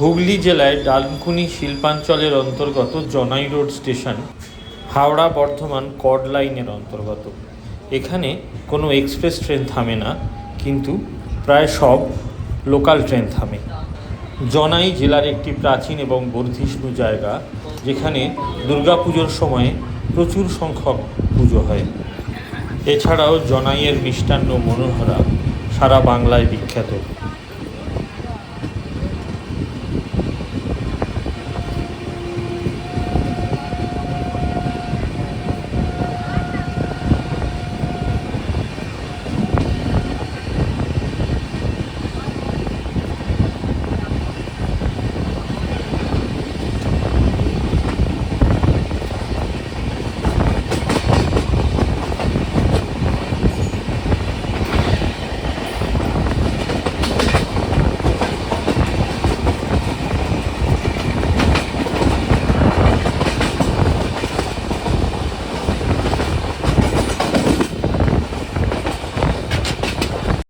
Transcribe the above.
হুগলি জেলায় ডানকুনি শিল্পাঞ্চলের অন্তর্গত জনাই রোড স্টেশন, হাওড়া বর্ধমান কড লাইনের অন্তর্গত। এখানে কোনো এক্সপ্রেস ট্রেন থামে না, কিন্তু প্রায় সব লোকাল ট্রেন থামে। জনাই জেলার একটি প্রাচীন এবং বর্ধিষ্ণু জায়গা, যেখানে দুর্গাপুজোর সময়ে প্রচুর সংখ্যক পুজো হয়। এছাড়াও জনাইয়ের মিষ্টান্ন মনোহরা সারা বাংলায় বিখ্যাত।